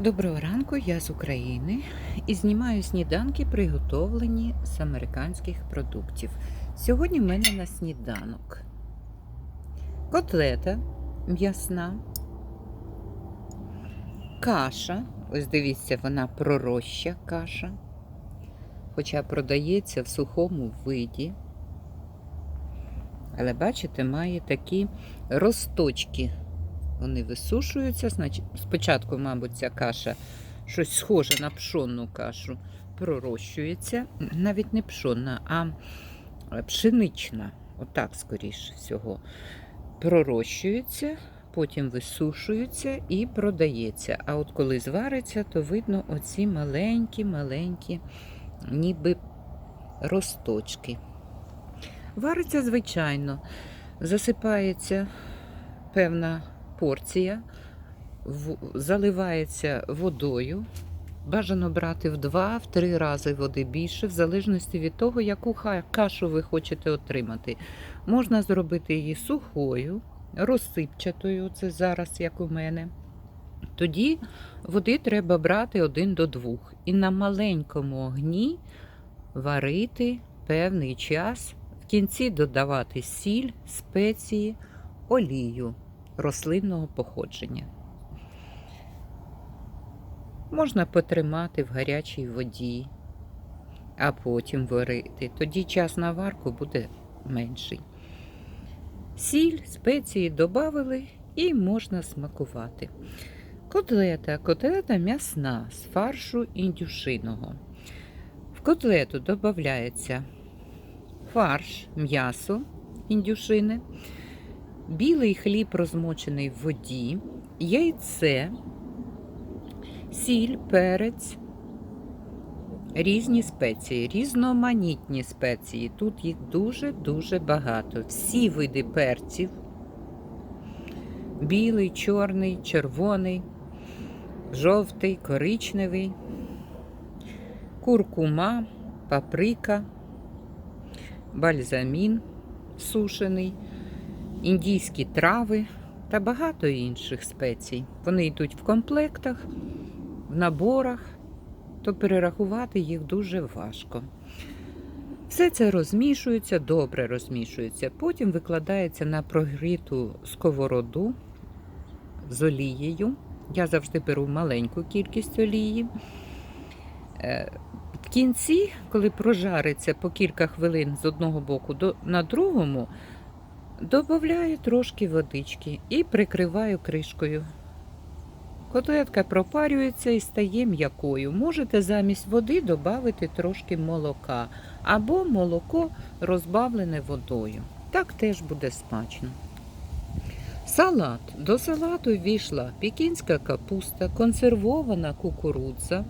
Доброго ранку, я з України і знімаю сніданки, приготовлені з американських продуктів. Сьогодні в мене на сніданок котлета м'ясна, каша. Ось дивіться, вона пророща каша, хоча продається в сухому виді. Але бачите, має такі росточки вони висушуються. Значить, спочатку, мабуть, ця каша щось схоже на пшонну кашу, пророщується. Навіть не пшонна, а пшенична. Отак, скоріше всього. Пророщується, потім висушується і продається. А от коли звариться, то видно оці маленькі-маленькі, ніби росточки. Вариться, звичайно, засипається певна порція заливається водою. Бажано брати в два-три рази води більше, в залежності від того, яку кашу ви хочете отримати. Можна зробити її сухою, розсипчатою, це зараз, як у мене. Тоді води треба брати один до двох. І на маленькому огні варити певний час, в кінці додавати сіль, спеції, олію рослинного походження. Можна потримати в гарячій воді, а потім варити. Тоді час на варку буде менший. Сіль, спеції додали і можна смакувати. Котлета. Котлета м'ясна з фаршу індюшиного. В котлету додається фарш, м'ясо індюшини, білий хліб розмочений в воді, яйце, сіль, перець, різні спеції, різноманітні спеції. Тут їх дуже-дуже багато. Всі види перців. Білий, чорний, червоний, жовтий, коричневий, куркума, паприка, бальзамін сушений індійські трави та багато інших спецій. Вони йдуть в комплектах, в наборах, то перерахувати їх дуже важко. Все це розмішується, добре розмішується. Потім викладається на прогріту сковороду з олією. Я завжди беру маленьку кількість олії. Е, В кінці, коли прожариться по кілька хвилин з одного боку на другому, Добавляю трошки водички і прикриваю кришкою. Котлетка пропарюється і стає м'якою. Можете замість води додати трошки молока або молоко розбавлене водою. Так теж буде смачно. Салат. До салату ввійшла пекінська капуста, консервована кукурудза.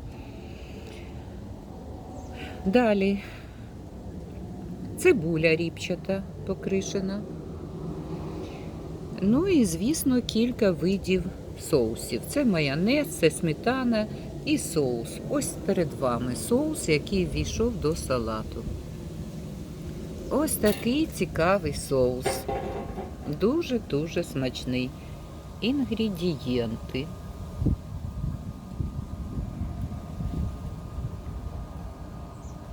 Далі цибуля ріпчата покришена. Ну і, звісно, кілька видів соусів. Це майонез, це сметана і соус. Ось перед вами соус, який ввійшов до салату. Ось такий цікавий соус. Дуже-дуже смачний. Інгредієнти.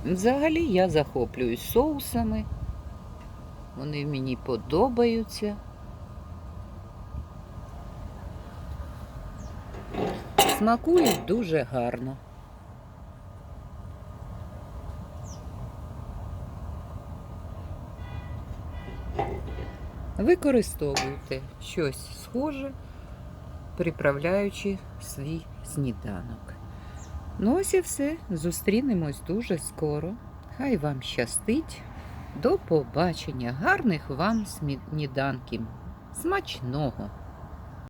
Взагалі я захоплююсь соусами. Вони мені подобаються. Смакують дуже гарно. Використовуйте щось схоже, приправляючи свій сніданок. Ну ось і все. Зустрінемось дуже скоро. Хай вам щастить. До побачення. Гарних вам сніданків. Смачного!